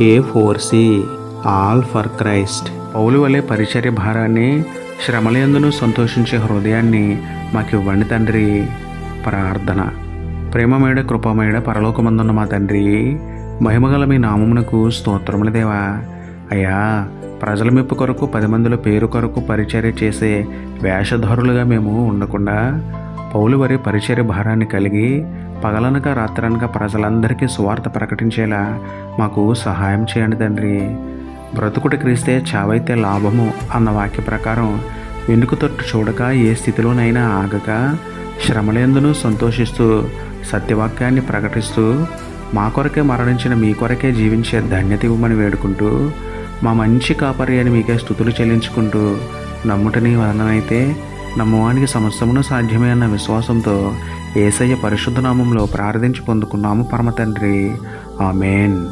A four C all for Christ పౌలు వలె పరిచర్య భారాన్ని శ్రమలందును సంతోషించే హృదయాన్ని మాకు ఇవ్వండి తండ్రి. ప్రార్థన. ప్రేమమేడ కృపమేడ పరలోకమందున్న మా తండ్రి. మహిమగల మీ నామమునకు స్తోత్రములు దేవా. అయ్యా ప్రజల మెప్పు కొరకు పది మందిలో పేరు కొరకు పరిచర్య చేసే వేషధారులుగా మేము ఉండకుండా పౌలు వారి పరిచర్య భారాన్ని కలిగి పగలనక రాత్రనక ప్రజలందరికీ సువార్త ప్రకటించేలా మాకు సహాయం చేయండి తండ్రి. బ్రతుకుట క్రీస్తే చావైతే లాభము అన్న వాక్య ప్రకారం వెనుక తొట్టు చూడక ఏ స్థితిలోనైనా ఆగక శ్రమలేందును సంతోషిస్తూ సత్యవాక్యాన్ని ప్రకటిస్తూ మా కొరకే మరణించిన మీ కొరకే జీవించే ధన్యత ఇవ్వమని వేడుకుంటూ మా మంచి కాపరి అని మీకే స్థుతులు చెల్లించుకుంటూ నమ్ముటని వలనైతే నమ్మవానికి సమస్తమును సాధ్యమే అన్న విశ్వాసంతో ఏసయ్య పరిశుద్ధ నామంలో ప్రార్థించి పొందుకున్నాము పరమ తండ్రి ఆమెన్.